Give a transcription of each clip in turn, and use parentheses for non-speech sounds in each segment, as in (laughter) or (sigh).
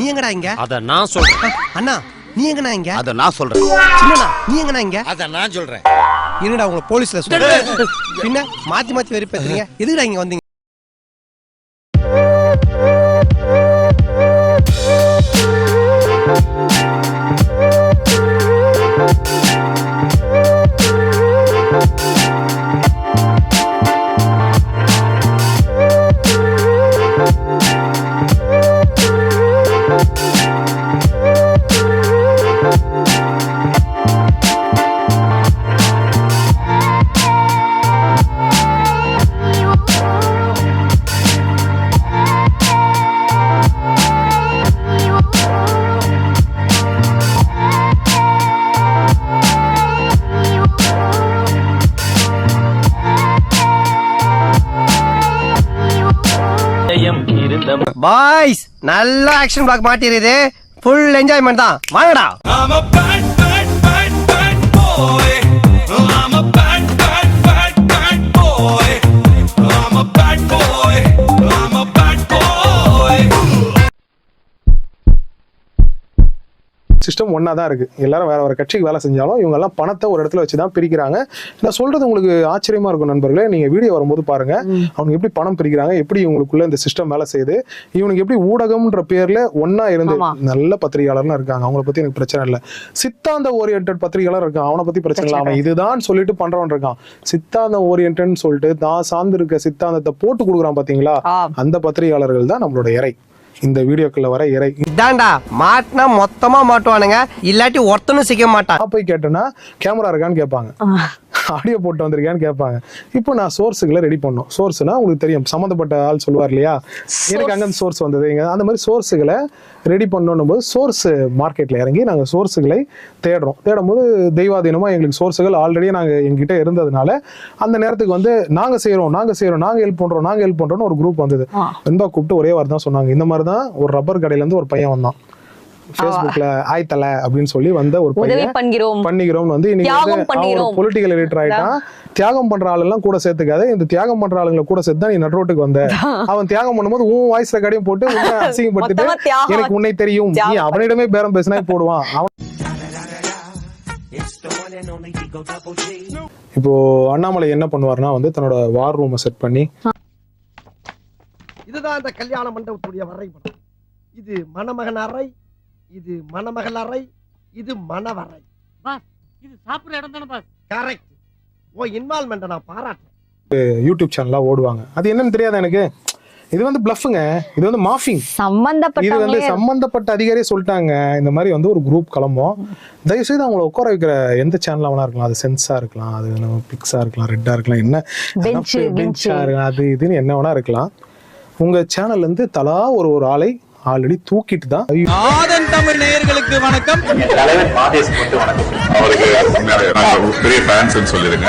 நீ எங்கடா இங்க? அத நான் சொல்றேன். அண்ணா நீ எங்கடா இங்க? அத நான் சொல்றேன். சின்னண்ணா நீ எங்கடா இங்க? அத நான் சொல்றேன். இருங்கடா உங்களை போலீஸ்ல சொல்றேன் பின்ன மாத்தி மாத்தி வெறுப்பேத்துறீங்க. எதுக்குடா இங்க வந்தீங்க? பாய்ஸ் நல்ல ஆக்ஷன் பிளாக் மாட்டிருது ஃபுல் என்ஜாய்மெண்ட் தான். வாங்கடா. சிஸ்டம் ஒன்றா தான் இருக்கு. எல்லாரும் வேற வேற கட்சிக்கு வேலை செஞ்சாலும் இவங்க எல்லாம் பணத்தை ஒரு இடத்துல வச்சு தான் பிரிக்கிறாங்க. நான் சொல்றது உங்களுக்கு ஆச்சரியமா இருக்கும் நண்பர்களே. நீங்க வீடியோ வரும்போது பாருங்க. அவங்க எப்படி பணம் பிரிக்கிறாங்க எப்படி இவங்களுக்குள்ள இந்த சிஸ்டம் வேலை செய்யுது இவனுக்கு எப்படி ஊடகம்ன்ற பேர்ல ஒண்ணா இருந்து நல்ல பத்திரிகையாளர்லாம் இருக்காங்க. அவங்கள பத்தி எனக்கு பிரச்சனை இல்லை. சித்தாந்த ஓரியன்ட் பத்திரிகையாளர் இருக்கான். அவனை பத்தி பிரச்சனை இல்லை. அவன் இதுதான் சொல்லிட்டு பண்றவன் இருக்கான். சித்தாந்த ஓரியன்ட்னு சொல்லிட்டு தான் சார்ந்து இருக்க சித்தாந்தத்தை போட்டு கொடுக்குறான் பாத்தீங்களா? அந்த பத்திரிகையாளர்கள் தான் நம்மளோட இறை. இந்த வீடியோக்குள்ள வர இறை இதான்டா மாட்டினா மொத்தமா மாட்டுவானுங்க இல்லாட்டி ஒருத்தனும் சிக்க மாட்டான். நான் போய் கேட்டேன்னா கேமரா இருக்கான்னு கேட்பாங்க. ஆடியோ போட்டு வந்திருக்கியான்னு கேட்பாங்க. இப்போ நான் சோர்ஸுகளை ரெடி பண்ணோம் சோர்ஸ்னா உங்களுக்கு தெரியும். சம்மந்தப்பட்ட ஆள் சொல்லுவார் இல்லையா? எனக்கு அங்கே சோர்ஸ் வந்தது. இங்க அந்த மாதிரி சோர்ஸுகளை ரெடி பண்ணணும் போது சோர்ஸ் மார்க்கெட்ல இறங்கி நாங்கள் சோர்ஸுகளை தேடுறோம். தேடும் போது தெய்வாதீனமாக எங்களுக்கு சோர்ஸுகள் ஆல்ரெடி நாங்கள் எங்ககிட்ட இருந்ததுனால அந்த நேரத்துக்கு வந்து நாங்கள் செய்கிறோம் நாங்கள் செய்கிறோம் நாங்கள் ஹெல்ப் பண்ணுறோம் நாங்கள் ஹெல்ப் பண்ணுறோம்னு ஒரு குரூப் வந்தது. வெண்பா கூப்பிட்டு ஒரே வாரம் தான் சொன்னாங்க. இந்த மாதிரி தான் ஒரு ரப்பர் கடையிலேருந்து ஒரு பையன் வந்தான். ஃபேஸ்புக்ல ஆய்த்தல அப்படின்னு சொல்லி வந்த ஒரு பையன் பண்ணுகிறோம் பண்ணிக்கிறோம் வந்து இன்னைக்கு. பொலிட்டிக்கல் எடிட்டர் ஆயிட்டான். தியாகம் பண்ற ஆளெல்லாம் கூட சேர்த்துக்காத. இந்த தியாகம் பண்ற ஆளுங்களை கூட சேர்த்து தான் நீ நடுரோட்டுக்கு வந்த. (laughs) அவன் தியாகம் பண்ணும்போது உன் வாய்ஸ் ரெக்கார்டையும் போட்டு உன்னை (laughs) அசிங்கப்படுத்திட்டு. எனக்கு உன்னை தெரியும். நீ அவனிடமே பேரம் பேசினா போடுவான். அவன் இப்போ அண்ணாமலை என்ன பண்ணுவார்னா வந்து தன்னோட வார் ரூமை செட் பண்ணி இதுதான் இந்த கல்யாண மண்டபத்துடைய வரைபடம். இது மணமகன் அறை இது மணமகள் அறை இது மணவறை. இது சாப்பிடுற இடம் தானே பாஸ். கரெக்ட் ஓ இன்வால்மெண்ட்டை நான் பாராட்டுறேன். யூடியூப் சேனலா ஓடுவாங்க. அது என்னன்னு தெரியாது எனக்கு? இது வந்து பிளஃபுங்க இது வந்து மாஃபிங் இது வந்து சம்பந்தப்பட்ட அதிகாரியே சொல்லிட்டாங்க. இந்த மாதிரி வந்து ஒரு குரூப் கிளம்பும் தயவுசெய்து அவங்கள உட்கார வைக்கிற எந்த சேனல் வேணா இருக்கலாம். அது சென்ஸா இருக்கலாம். அது பிக்ஸா இருக்கலாம். ரெட்டா இருக்கலாம். என்ன. பெஞ்சா இருக்கலாம். அது இதுன்னு என்ன வேணா இருக்கலாம். உங்க சேனல்ல இருந்து தலா ஒரு ஒரு ஆளை ஆல்ரெடி தூக்கிட்டு தான் ஐயோ, ஆதன் தமிழ் நேயர்களுக்கு வணக்கம். அவருக்கு பெரிய ஃபேன்ஸ் சொல்லிருங்க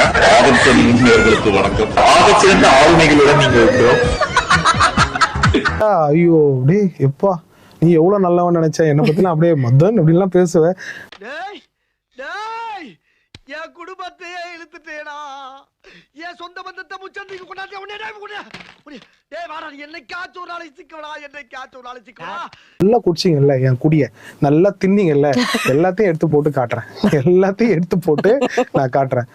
வணக்கம். ஆக சிறந்த ஆளுமைகளுடன் நீங்க இருக்கிறோம். ஐயோ டேய் எப்பா நீ எவ்வளவு நல்லவன் நினைச்ச? என்ன பத்திலாம் அப்படியே மதன் அப்படின்லாம் பேசுவேன் டேய் டேய் என் குடும்பத்தையே இழுத்துட்டேடா என் சொந்த பந்தத்தை முச்சந்திக்கு கொண்டாந்து உடனே டேய் உடனே உடனே. டேய் வாடா நீ என்னைக்காச்சும் ஒரு நாளைக்கு சிக்கவடா என்னைக்காச்சும் ஒரு நாளைக்கு சிக்கவடா நல்லா குடிச்சிங்கல்ல என் குடிய. நல்லா தின்னீங்கல்ல. எல்லாத்தையும் எடுத்து போட்டு காட்டுறேன். எல்லாத்தையும் எடுத்து போட்டு நான் காட்டுறேன்.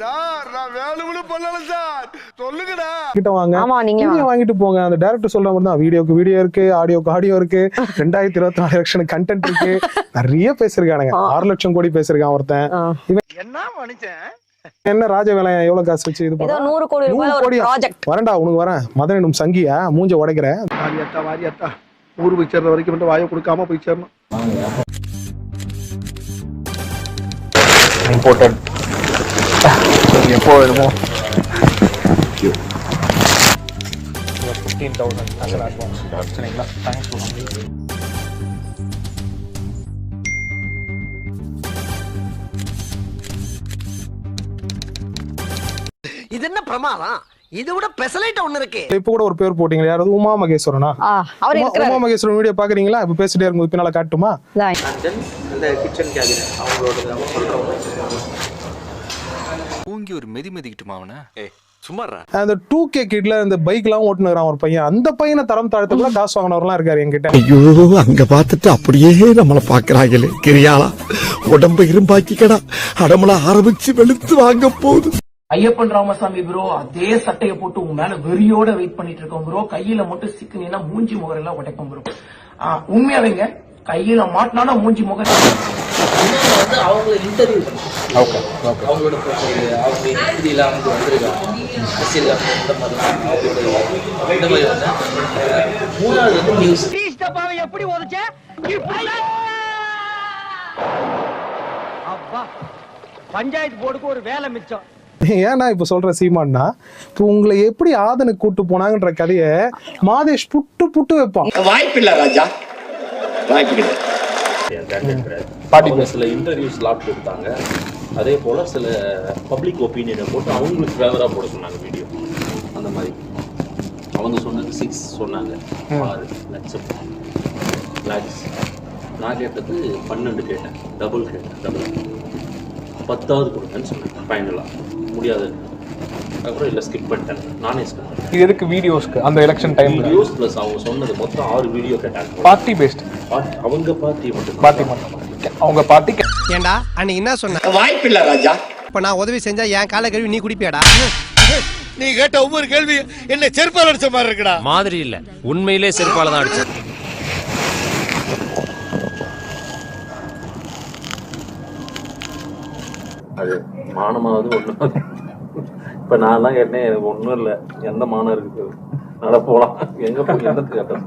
சார் நான் வேணும்னு பண்ணல சார். சொல்லுங்கடா. கிட்ட வாங்க. ஆமா நீங்க நீங்க வாங்கிட்டு போங்க. அந்த டைரக்டர் சொல்ற மாதிரி தான். வீடியோக்கு வீடியோ இருக்கு ஆடியோக்கு ஆடியோ இருக்கு. ரெண்டாயிரத்தி இருபத்தி நாலு லட்சம் கண்டென்ட் இருக்கு. நிறைய பேசிருக்கானுங்க ஆறு லட்சம் கோடி பேசிருக்கான் ஒருத்தன். என்ன மனுஷன்? என்ன ராஜ வேலையன் எவ்வளவு காசு வச்சு இது ஏதோ பண்ண? நூறு கோடி ரூபாய் நூறு ஒரு கோடியா? ப்ராஜெக்ட் வரேன்டா உனக்கு வரேன். மதன் என்னும் சங்கியா? மூஞ்ச உடைக்கிறேன். வாரியாத்தா வாரியாத்தா. ஊர் போய் சேர்ற வரைக்கும் மட்டும் வாயை கொடுக்காம போய் சேரணும். இம்பார்ட்டன்ட் எப்போ வேணுமோ ஃபிஃப்டீன் தௌசண்ட் அட்வான்ஸ் சரிங்களா தேங்க்ஸ் பிரமாதம். இது விட பெசலைட் ஒண்ணு இருக்கு. இப்போ கூட ஒரு பேர் போட்டீங்க யாராவது உமா மகேஸ்வரனா? அவர் உமா- மகேஸ்வரன் வீடியோ பாக்குறீங்களா? இப்ப பேசிட்டே இருக்கும்போது பின்னால காட்டுமா? இதான். ஊங்கி ஒரு மெதி மெதிக்கிட்டுமா அவனை? சும்மாறா அந்த டூ கே கிட்ல இந்த பைக் எல்லாம் ஓட்டுனுறான் ஒரு பையன். அந்த பையனை தரம் தாழ்த்த கூட காசு வாங்கினவர்லாம் இருக்காரு என்கிட்ட. ஐயோ அங்க பார்த்துட்டு அப்படியே நம்மள பாக்குறாங்களே. கிரியாளா உடம்ப இரும்பாக்கிக்கடா. அடமள ஆரம்பிச்சு வெளுத்து வாங்க போகுது. ஐயப்பன் ராமசாமி ப்ரோ அதே சட்டையை போட்டு உங்க மேல வெறியோட வெயிட் பண்ணிட்டு இருக்கோம் ப்ரோ கையில மட்டும் சிக்கினா மூஞ்சி முகரெல்லாம் உடைப்போம் ப்ரோ உண்மையாவேங்க கையில மாட்டினாலும் மூஞ்சி முகர வந்து அவங்க இன்டர்வியூ அவங்களோட profile, அவங்க இப்படிலாம் வந்து வந்திருக்காங்க. அரசியல் இந்த மாதிரிலாம் அவங்களோட இந்த மாதிரி வந்து மூணாவது வந்து நியூஸ் எப்படி உதச்ச அப்பா பஞ்சாயத்து போர்டுக்கு ஒரு வேலை மிச்சம். ஏன் நான் இப்ப சொல்ற சீமான்னா இப்போ உங்களை எப்படி ஆதனுக்கு கூட்டு போனாங்கன்ற கதைய மாதேஷ் புட்டு புட்டு வைப்பான். வாய்ப்பில்லை ராஜா. வாய்ப்பு அவங்க சில இன்டர்வியூஸ் லாட் கொடுத்தாங்க. அதே போல சில பப்ளிக் ஒப்பீனியனை போட்டு அவங்களுக்கு ஃபேவரா போட சொன்னாங்க வீடியோ அந்த மாதிரி. அவங்க சொன்னது சிக்ஸ் சொன்னாங்க. ஆறு லட்சம். லேக்ஸ் நான் கேட்டது பன்னெண்டு கேட்டேன். டபுள் கேட்டேன். டபுள் பத்தாவது கொடுங்கன்னு சொன்னேன் ஃபைனலாக முடியாது அப்புறம் இல்லை ஸ்கிப் பண்ணிட்டேன். நானே ஸ்கிப் பண்ணிட்டேன். இது எதுக்கு வீடியோஸ்க்கு அந்த எலெக்ஷன் டைம்ல வீடியோஸ் ப்ளஸ் அவங்க சொன்னது மொத்தம் ஆறு வீடியோ கேட்டாங்க பார்ட்டி பேஸ்ட் அவங்க பார்ட்டி மட்டும் பார்ட்டி மட்டும். அவங்க பார்ட்டி ஏண்டா அன்னைக்கு என்ன சொன்ன? வாய்ப்பில்லை ராஜா. இப்ப நான் உதவி செஞ்சா என் காலை கழுவி நீ குடிப்பியாடா? நீ கேட்ட ஒவ்வொரு கேள்வி என்ன செருப்பால் அடிச்ச மாதிரி இருக்குடா. மாதிரி இல்ல. உண்மையிலே செருப்பால தான் அடிச்சது அது மானமாவது ஒண்ணு. இப்ப நான் தான் கேட்டேன் எனக்கு ஒண்ணும் இல்ல. எந்த மானம் இருக்கு நட போலாம். எங்க போய் எந்தத்துக்கு கேட்டேன்?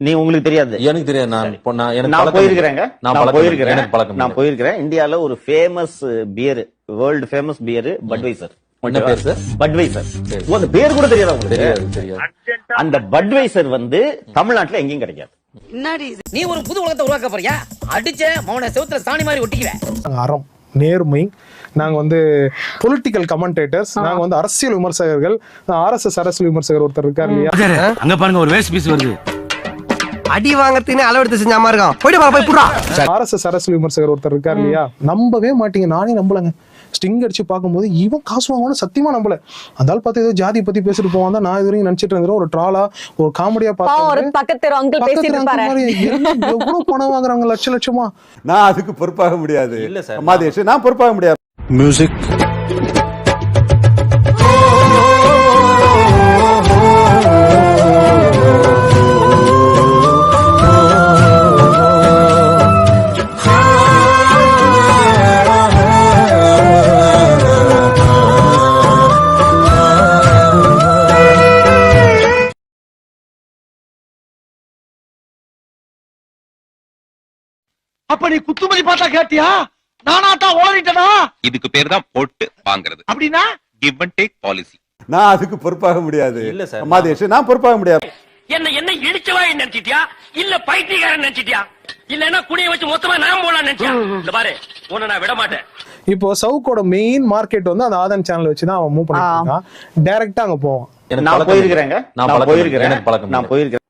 நீ உங்களுக்கு தெரியாது? எனக்கு தெரியாது. நான் இப்போ நான் எனக்கு நான் போயிருக்கிறேங்க. நான் போயிருக்கிறேன். எனக்கு பழக்கம் நான். போயிருக்கிறேன். இந்தியால ஒரு famous beer world famous beer Budweiser என்ன பேர் சார் பட்வைசர் பேர் கூட தெரியாதா உங்களுக்கு தெரியாது தெரியாது. அந்த பட்வைசர் வந்து தமிழ்நாட்டுல எங்கேயும் கிடைக்காது. நீ ஒரு புது உலகத்தை உருவாக்க போறியா? அடிச்ச மௌன செவுத்துல சாணி மாதிரி ஒட்டிக்குவேன் அறம் நேர்மை. நாங்க வந்து பொலிட்டிக்கல் கமெண்டேட்டர்ஸ் நாங்க வந்து அரசியல் விமர்சகர்கள். ஆர்எஸ்எஸ் அரசியல் விமர்சகர் ஒருத்தர் இருக்காரு இல்லையா? அங்க பாருங்க ஒரு வேஸ்ட் பீஸ் வருது. அடி வாங்கறதுன்னு அளவெடுத்து செஞ்ச மாதிரி இருக்கான். போயிட்டு போய் புடுறா. ஆர்எஸ்எஸ் அரசியல் விமர்சகர் ஒருத்தர் இருக்காரு இல்லையா? நம்பவே மாட்டீங்க. நானே நம்பலங்க. ஸ்டிங் அடிச்சு பார்க்கும்போது இவன் காசு வாங்குவான்னு சத்தியமா நம்பல. ஆள் பார்த்து ஏதோ ஜாதி பத்தி பேசிட்டு போவான். தான் நான் இது வரைக்கும் நினைச்சிட்டு இருந்தேன். ஒரு ட்ராலா ஒரு காமெடியா பாவம் ஒரு பார்த்து பக்கத்து எவ்வளவு பணம் வாங்குறாங்க? லட்ச லட்சமா. நான் அதுக்கு பொறுப்பாக முடியாது. இல்ல சார் மாதேஷ் நான் பொறுப்பாக முடியாது. மியூசிக் அப்ப நீ குத்துமதி பார்த்தா கேட்டியா? நானாட்டா ஓடிட்டனா? இதுக்கு பேர் தான் போட்டு வாங்குறது. அப்படின்னா? கிவ் அண்ட் டேக் பாலிசி நான் அதுக்கு பொறுப்பாக முடியாது. இல்ல சார். மாதேஷ் நான் பொறுப்பாக முடியாது. என்ன என்ன இடிச்சவா நினைச்சிட்டியா? இல்ல பைத்தியக்காரன் நினைச்சிட்டியா? இல்லன்னா குடிய வச்சு மொத்தமா நான் போலாம் நினைச்சியா? இந்த பாரு உன்னை நான் விட மாட்டேன். இப்போ சவுக்கோட மெயின் மார்க்கெட் வந்து அந்த ஆதன் சேனல் வச்சு தான் அவன் மூவ் பண்ணிட்டு இருக்கான். டைரக்டா அங்க போவான். நான் போயிருக்கிறேங்க. நான் நான். போயிருக்கிறேன். எனக்கு பழக்கம் நான். போயிருக்கிறேன்.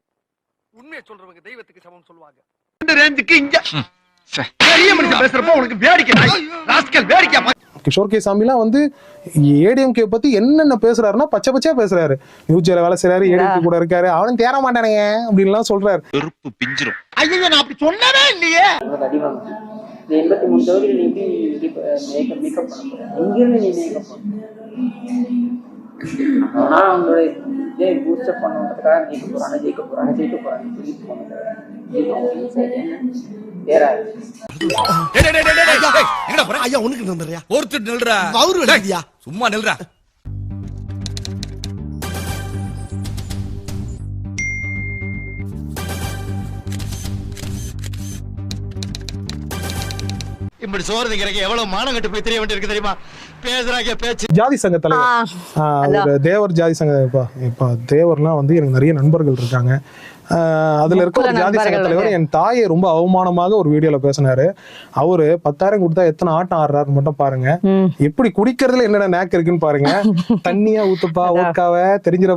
உண்மையை சொல்றவங்க தெய்வத்துக்கு சமம் சொல்லுவாங்க. இந்த ரேஞ்சுக்கு இங்க. பெரிய மனுஷன் பேசுறப்ப உனக்கு வேடிக்கை ராஸ்கல் வேடிக்கை கிஷோர் கே சாமிலாம் வந்து ஏடிஎம்கே பத்தி என்னென்ன பேசுறாருன்னா பச்சை பச்சையா பேசுறாரு. யூஜில வேலை செய்யறாரு ஏடிஎம்கே கூட இருக்காரு அவனும் தேர மாட்டானுங்க அப்படின்லாம் சொல்றாரு. வெறுப்பு பிஞ்சிரும். ஐயோ நான் அப்படி சொன்னவே இல்லையே. எண்பத்தி மூணு தொகுதியில் நீ எப்படி மேக்கப் பண்ண போற? எங்கிருந்து நீ மேக்கப் பண்ண நான் அவங்களோட இதே பூஸ்டப் பண்ணுறதுக்காக ஜெயிக்க போறாங்க ஜெயிக்க போறாங்க ஜெயிக்க போறாங்க ஜெயிக்க போறாங்க சும்மா நில்றா. இப்படி சோறு திங்கிறக்கு எவ்வளவு மானம் கட்டு போய் தெரிய வேண்டியிருக்கு தெரியுமா? பேசுறாங்க பேச்சு. ஜாதி சங்க தலைவர். ஒரு தேவர் ஜாதி சங்க இப்ப இப்ப தேவர்லாம் வந்து எனக்கு நிறைய நண்பர்கள் இருக்காங்க. அதுல இருக்க ஒரு ஜாதி சங்க தலைவர் என் தாயை ரொம்ப அவமானமாக ஒரு வீடியோல பேசினாரு. அவரு பத்தாயிரம் கொடுத்தா எத்தனை ஆட்டம் ஆடுறாருன்னு மட்டும் பாருங்க. எப்படி குடிக்கிறதுல என்னென்ன நேக்கு இருக்குன்னு பாருங்க. (laughs) தண்ணியா ஊத்துப்பா ஓட்காவ தெரிஞ்சிட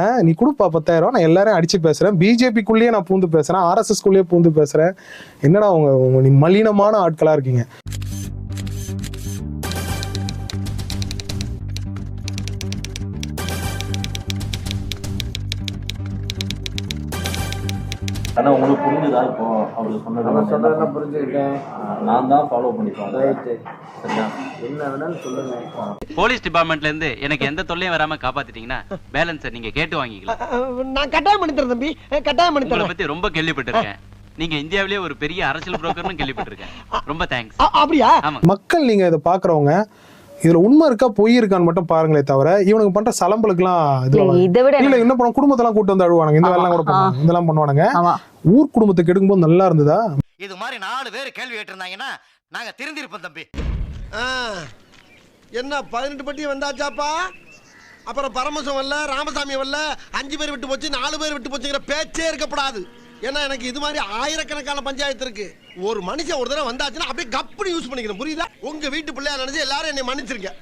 ஆஹ் நீ கொடுப்பா பத்தாயிரம் நான் எல்லாரும் அடிச்சு பேசுறேன். பிஜேபிக்குள்ளேயே நான் பூந்து பேசுறேன். ஆர்எஸ்எஸ் குள்ளேயே பூந்து பேசுறேன். என்னடா நீ மலினமான ஆட்களா இருக்கீங்க? ஆனா உங்களுக்கு புரிஞ்சுதா இப்போ அவரு சொன்னது சொன்னதெல்லாம் புரிஞ்சுக்கிட்டேன். நான் தான் ஃபாலோ பண்ணிப்பேன். சரியா என்ன வேணாலும் சொல்லுங்க. போலீஸ் டிபார்ட்மெண்ட்ல இருந்து எனக்கு எந்த தொல்லையும் வராம காப்பாத்திட்டீங்கன்னா பேலன்ஸை நீங்க கேட்டு வாங்கிக்கலாம். நான் கட்டாயம் பண்ணி தரேன் தம்பி கட்டாயம் பண்ணி தரேன் பத்தி ரொம்ப கேள்விப்பட்டிருக்கேன். நீங்க இந்தியாவிலேயே ஒரு பெரிய அரசியல் புரோக்கர்னு கேள்விப்பட்டிருக்கேன். ரொம்ப தேங்க்ஸ் அப்படியா? ஆமா. மக்கள் நீங்க இதை பாக்குறவங்க இதுல உண்மை இருக்கா பொய் இருக்கான்னு மட்டும் பாருங்களே தவிர இவனுக்கு பண்ற சலம்பலுக்குலாம் இதை விட இல்ல என்ன பண்ணுவோம் குடும்பத்தெல்லாம் கூட்டு வந்து அழுவானுங்க. இந்த வேலைலாம் கூட பண்ணுவாங்க இதெல்லாம் பண்ணுவானுங்க. ஊர் குடும்பத்துக்கு எடுக்கும்போது நல்லா இருந்ததா? இது மாதிரி நாலு பேர் கேள்வி கேட்டிருந்தாங்கன்னா நாங்க திருந்திருப்போம் தம்பி. என்ன பதினெட்டு பட்டி வந்தாச்சாப்பா? அப்புறம் பரமசம் வரல ராமசாமி வரல அஞ்சு பேர் விட்டு போச்சு நாலு பேர் விட்டு போச்சுங்கிற பேச்சே இருக்கப்படாது ஏன்னா எனக்கு இது மாதிரி ஆயிரக்கணக்கான பஞ்சாயத்து இருக்கு. ஒரு மனுஷன் ஒரு தடவை வந்தாச்சுன்னா அப்படியே கப்புனு யூஸ் பண்ணிக்கிறேன் புரியுதா? உங்க வீட்டு பிள்ளையா நினைச்சு எல்லாரும் என்னை மன்னிச்சிருக்கேன்